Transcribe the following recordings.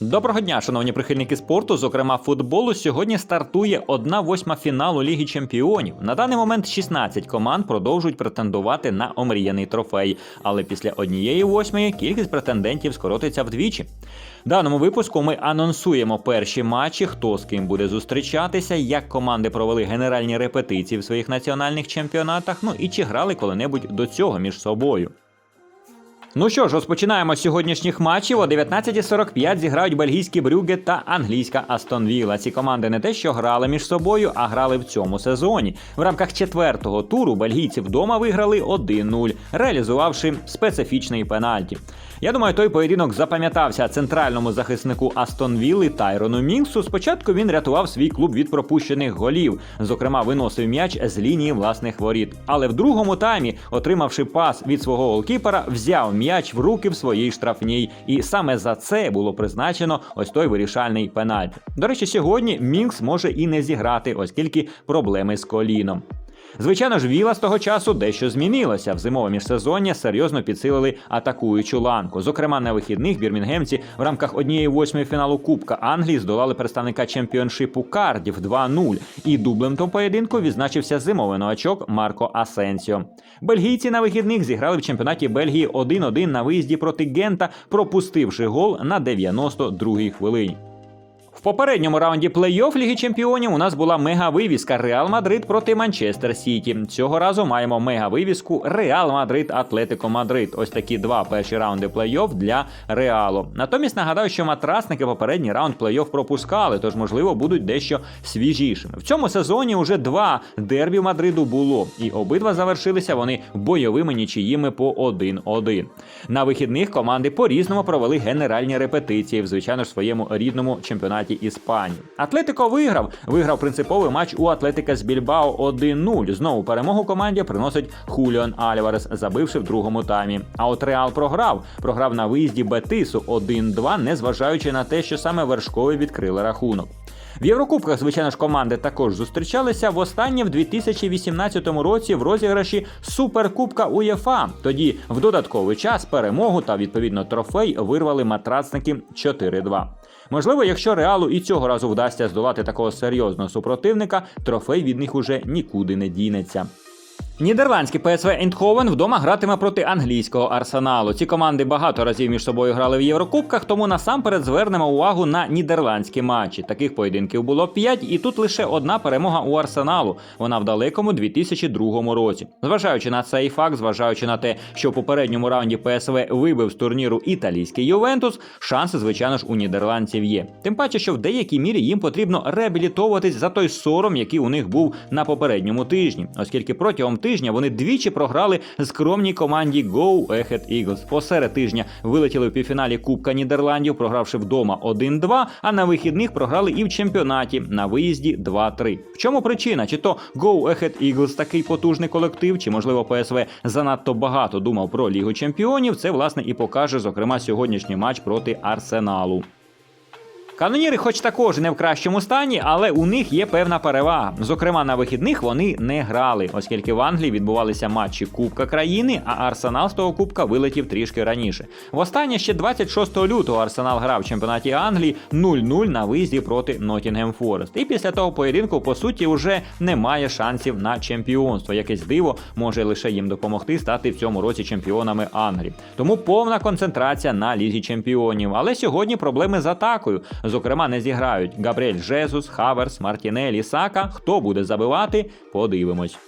Доброго дня, шановні прихильники спорту, зокрема футболу. Сьогодні стартує 1-8 фіналу Ліги Чемпіонів. На даний момент 16 команд продовжують претендувати на омріяний трофей, але після однієї восьмої кількість претендентів скоротиться вдвічі. В даному випуску ми анонсуємо перші матчі, хто з ким буде зустрічатися, як команди провели генеральні репетиції в своїх національних чемпіонатах, ну і чи грали коли-небудь до цього між собою. Ну що ж, розпочинаємо з сьогоднішніх матчів. О 19.45 зіграють бельгійські Брюге та англійська Астон Вілла. Ці команди не те, що грали між собою, а грали в цьому сезоні. В рамках четвертого туру бельгійці вдома виграли 1-0, реалізувавши специфічний пенальті. Я думаю, той поєдинок запам'ятався центральному захиснику Астон Вілли Тайрону Мінксу. Спочатку він рятував свій клуб від пропущених голів, зокрема, виносив м'яч з лінії власних воріт. Але в другому таймі, отримавши пас від свого голкіпера, взяв м'яч в руки в своїй штрафній, і саме за це було призначено ось той вирішальний пенальт. До речі, сьогодні Мінкс може і не зіграти, оскільки проблеми з коліном. Звичайно ж, Віла з того часу дещо змінилося. В зимове міжсезоння серйозно підсилили атакуючу ланку. Зокрема, на вихідних бірмінгемці в рамках однієї восьмої фіналу Кубка Англії здолали представника чемпіоншипу Кардів 2-0. І дублем того поєдинку відзначився зимовий новачок Марко Асенсіо. Бельгійці на вихідних зіграли в чемпіонаті Бельгії 1-1 на виїзді проти Гента, пропустивши гол на 92-й хвилині. В попередньому раунді плей-офф Ліги Чемпіонів у нас була мега-вивіска Реал Мадрид проти Манчестер Сіті. Цього разу маємо мега-вивіску Реал Мадрид Атлетико Мадрид. Ось такі два перші раунди плей-офф для Реалу. Натомість нагадаю, що матрасники попередній раунд плей-офф пропускали, тож можливо будуть дещо свіжішими. В цьому сезоні уже два дербі Мадриду було, і обидва завершилися вони бойовими нічиїми по 1-1. На вихідних команди по-різному провели генеральні репетиції звичайно ж своєму рідному чемпіонаті Іспанії. Атлетико виграв. Виграв принциповий матч у Атлетика з Більбао 1-0. Знову перемогу команді приносить Хуліон Альварес, забивши в другому таймі. А от Реал програв. Програв на виїзді Бетису 1-2, незважаючи на те, що саме вершкові відкрили рахунок. В Єврокубках, звичайно ж, команди також зустрічалися востаннє в 2018 році в розіграші Суперкубка УЄФА. Тоді в додатковий час перемогу та відповідно трофей вирвали матрацники 4-2. Можливо, якщо реалу і цього разу вдасться здолати такого серйозного супротивника, трофей від них уже нікуди не дінеться. Нідерландський ПСВ Ейндховен вдома гратиме проти англійського арсеналу. Ці команди багато разів між собою грали в Єврокубках, тому насамперед звернемо увагу на нідерландські матчі. Таких поєдинків було 5, і тут лише одна перемога у арсеналу. Вона в далекому 2002 році. Зважаючи на цей факт, зважаючи на те, що в попередньому раунді ПСВ вибив з турніру італійський Ювентус, шанси, звичайно ж, у нідерландців є. Тим паче, що в деякій мірі їм потрібно реабілітовуватись за той сором, який у них був на попередньому тижні, оскільки протягом тижня вони двічі програли скромній команді Go Ahead Eagles. Посеред тижня вилетіли в півфіналі Кубка Нідерландів, програвши вдома 1-2, а на вихідних програли і в чемпіонаті на виїзді 2-3. В чому причина? Чи то Go Ahead Eagles такий потужний колектив, чи можливо ПСВ занадто багато думав про Лігу Чемпіонів? Це власне і покаже, зокрема, сьогоднішній матч проти Арсеналу. Каноніри, хоч також не в кращому стані, але у них є певна перевага. Зокрема, на вихідних вони не грали, оскільки в Англії відбувалися матчі Кубка країни, а Арсенал з того кубка вилетів трішки раніше. Востаннє ще 26 лютого Арсенал грав в чемпіонаті Англії 0-0 на виїзді проти Ноттінгем Форест. І після того поєдинку, по суті, вже немає шансів на чемпіонство. Якесь диво може лише їм допомогти стати в цьому році чемпіонами Англії. Тому повна концентрація на лізі чемпіонів. Але сьогодні проблеми з атакою. Зокрема, не зіграють Габріель Жезус, Хаверс, Мартінелі, Сака. Хто буде забивати? Подивимось.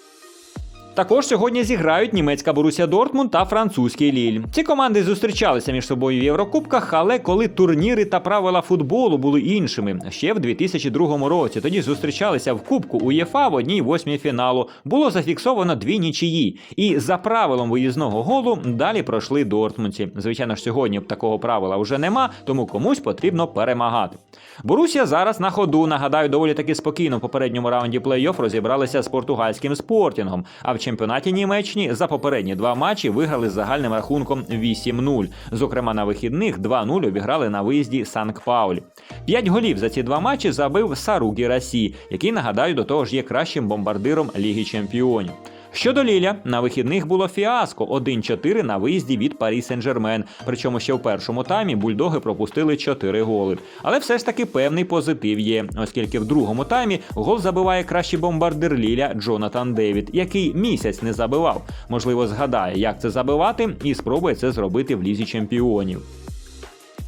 Також сьогодні зіграють німецька Боруся Дортмунд та французький Ліль. Ці команди зустрічалися між собою в Єврокубках, але коли турніри та правила футболу були іншими, ще в 2002 році. Тоді зустрічалися в Кубку УЄФА в одній восьмій фіналу. Було зафіксовано дві нічиї. І за правилом виїзного голу далі пройшли дортмундці. Звичайно ж, сьогодні такого правила вже нема, тому комусь потрібно перемагати. Борусія зараз на ходу. Нагадаю, доволі таки спокійно в попередньому раунді плей-офф розібралися з португальським спортінгом. А в чемпіонаті Німеччини за попередні два матчі виграли з загальним рахунком 8-0. Зокрема, на вихідних 2-0 обіграли на виїзді Санкт-Паулі. П'ять голів за ці два матчі забив Саругі Расі, який нагадаю до того ж є кращим бомбардиром Ліги Чемпіонів. Щодо Ліля, на вихідних було фіаско 1-4 на виїзді від Парі Сен-Жермен. Причому ще в першому таймі бульдоги пропустили 4 голи. Але все ж таки певний позитив є, оскільки в другому таймі гол забиває кращий бомбардир Ліля Джонатан Девід, який місяць не забивав. Можливо, згадає, як це забивати, і спробує це зробити в лізі чемпіонів.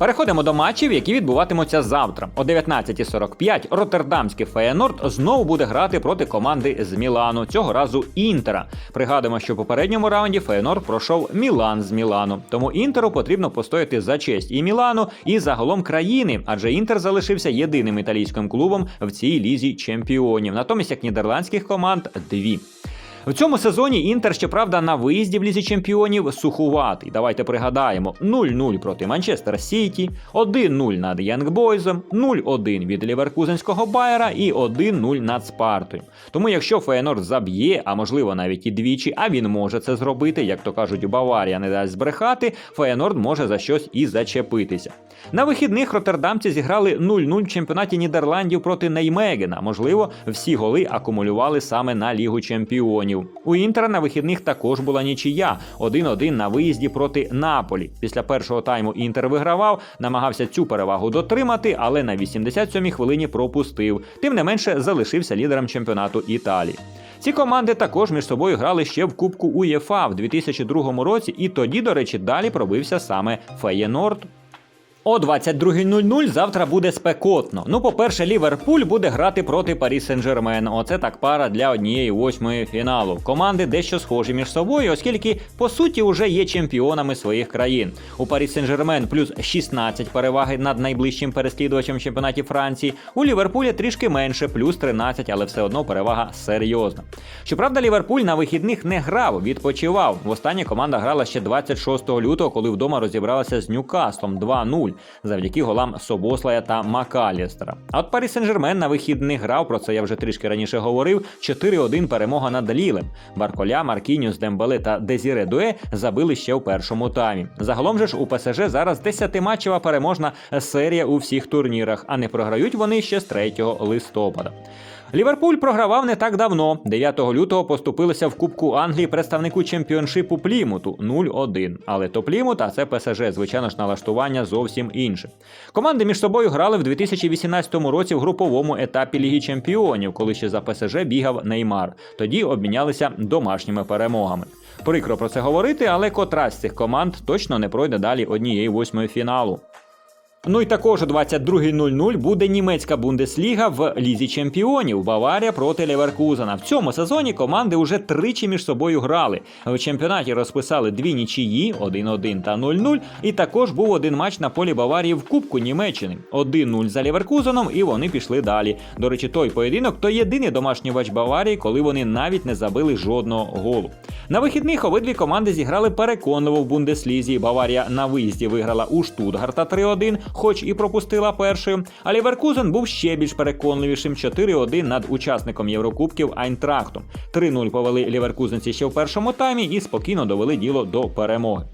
Переходимо до матчів, які відбуватимуться завтра. О 19.45 роттердамський Феєнорд знову буде грати проти команди з Мілану, цього разу Інтера. Пригадуємо, що в попередньому раунді Феєнорд пройшов Мілан з Мілану. Тому Інтеру потрібно постояти за честь і Мілану, і загалом країни, адже Інтер залишився єдиним італійським клубом в цій лізі чемпіонів. Натомість як нідерландських команд дві. В цьому сезоні Інтер, щоправда, на виїзді в лізі чемпіонів сухуватий. Давайте пригадаємо: 0-0 проти Манчестер Сіті, 1-0 над Янгбойзом, 0-1 від Ліверкузенського Байера і 1-0 над Спартою. Тому, якщо Фейнорд заб'є, а можливо навіть і двічі, а він може це зробити, як то кажуть, Баварія не дасть збрехати, Фейнорд може за щось і зачепитися. На вихідних роттердамці зіграли 0-0 в чемпіонаті Нідерландів проти Неймегена. Можливо, всі голи акумулювали саме на Лігу чемпіонів. У Інтера на вихідних також була нічия 1-1 на виїзді проти Наполі. Після першого тайму Інтер вигравав, намагався цю перевагу дотримати, але на 87-й хвилині пропустив. Тим не менше залишився лідером чемпіонату Італії. Ці команди також між собою грали ще в Кубку УЄФА в 2002 році, і тоді, до речі, далі пробився саме Феєнорд. О 22.00 завтра буде спекотно. Ну, по-перше, Ліверпуль буде грати проти Парі Сен-Жермен. Оце так пара для однієї восьмої фіналу. Команди дещо схожі між собою, оскільки по суті вже є чемпіонами своїх країн. У Парі Сен-Жермен плюс 16 переваги над найближчим переслідувачем чемпіонаті Франції. У Ліверпулі трішки менше, плюс 13, але все одно перевага серйозна. Щоправда, Ліверпуль на вихідних не грав, відпочивав. Востаннє команда грала ще 26 лютого, коли вдома розібралася з Ньюкаслом 2-0 завдяки голам Собослая та Макалістера. А от Парі Сен-Жермен на вихідних грав, про це я вже трішки раніше говорив. 4-1 перемога над Лілем. Барколя, Маркіньюс, Дембеле та Дезіре Дуе забили ще у першому таймі. Загалом же ж у ПСЖ зараз 10-матчева переможна серія у всіх турнірах, а не програють вони ще з 3 листопада. Ліверпуль програвав не так давно. 9 лютого поступилися в Кубку Англії представнику чемпіоншипу Плімуту 0-1. Але то Плімут, а це ПСЖ, звичайно ж, налаштування зовсім інше. Команди між собою грали в 2018 році в груповому етапі Ліги Чемпіонів, коли ще за ПСЖ бігав Неймар. Тоді обмінялися домашніми перемогами. Прикро про це говорити, але котра з цих команд точно не пройде далі однієї восьмої фіналу. Ну і також о 22.00 буде німецька бундесліга в лізі чемпіонів Баварія проти Леверкузена. В цьому сезоні команди вже тричі між собою грали. В чемпіонаті розписали дві нічиї 1-1 та 0-0. І також був один матч на полі Баварії в Кубку Німеччини. 1-0 за Леверкузеном, і вони пішли далі. До речі, той поєдинок то єдиний домашній матч Баварії, коли вони навіть не забили жодного голу. На вихідних обидві команди зіграли переконливо в Бундеслізі. Баварія на виїзді виграла у Штутгарта 3-1, хоч і пропустила першою. А Ліверкузен був ще більш переконливішим 4-1 над учасником Єврокубків Айнтрахтом. 3-0 повели ліверкузенці ще в першому таймі і спокійно довели діло до перемоги.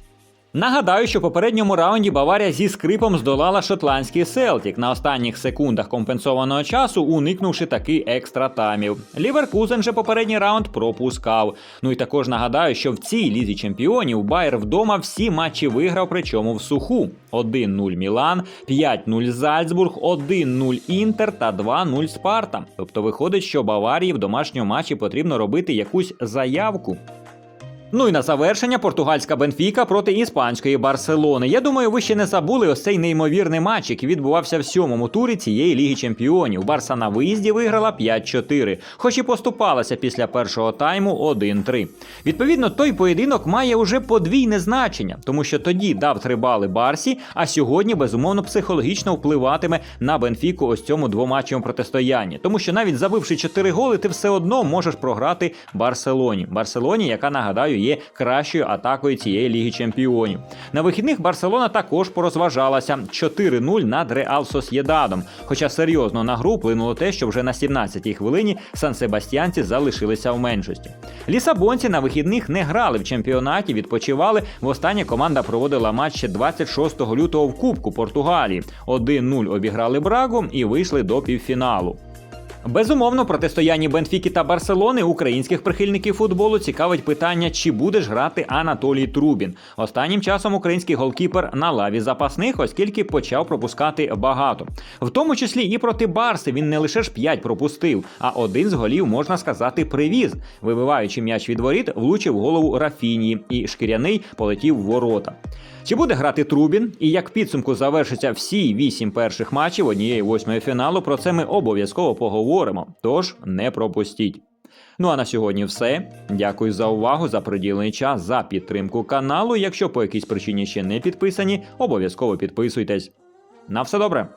Нагадаю, що в попередньому раунді Баварія зі скрипом здолала шотландський Селтік на останніх секундах компенсованого часу, уникнувши таки екстра таймів. Ліверкузен же попередній раунд пропускав. Ну і також нагадаю, що в цій лізі чемпіонів Байер вдома всі матчі виграв, причому в суху: 1-0 Мілан, 5-0 Зальцбург, 1-0 Інтер та 2-0 Спарта. Тобто виходить, що Баварії в домашньому матчі потрібно робити якусь заявку. Ну і на завершення португальська Бенфіка проти іспанської Барселони. Я думаю, ви ще не забули ось цей неймовірний матч, який відбувався в сьомому турі цієї ліги чемпіонів. Барса на виїзді виграла 5-4, хоч і поступалася після першого тайму 1-3. Відповідно, той поєдинок має уже подвійне значення, тому що тоді дав три бали Барсі, а сьогодні безумовно психологічно впливатиме на Бенфіку ось цьому двоматчевому протистоянні. Тому що навіть забивши 4 голи, ти все одно можеш програти Барселоні. Барселоні, яка нагадаю є кращою атакою цієї ліги чемпіонів. На вихідних Барселона також порозважалася 4-0 над Реал Сосєдадом. Хоча серйозно на гру вплинуло те, що вже на 17-й хвилині Сан-Себастьянці залишилися в меншості. Лісабонці на вихідних не грали в чемпіонаті, відпочивали. Востаннє команда проводила матч ще 26 лютого в Кубку Португалії. 1-0 обіграли Брагу і вийшли до півфіналу. Безумовно, протистоянні Бенфіки та Барселони українських прихильників футболу цікавить питання, чи буде ж грати Анатолій Трубін. Останнім часом український голкіпер на лаві запасних, оскільки почав пропускати багато. В тому числі і проти Барси він не лише ж 5 пропустив, а один з голів, можна сказати, привіз. Вибиваючи м'яч від воріт, влучив голову Рафінії, і шкіряний полетів в ворота. Чи буде грати Трубін і як підсумку завершиться всі вісім перших матчів однієї восьмої фіналу? Про це ми обов'язково поговоримо. Тож не пропустіть. Ну а на сьогодні все. Дякую за увагу, за приділений час, за підтримку каналу. Якщо по якійсь причині ще не підписані, обов'язково підписуйтесь. На все добре.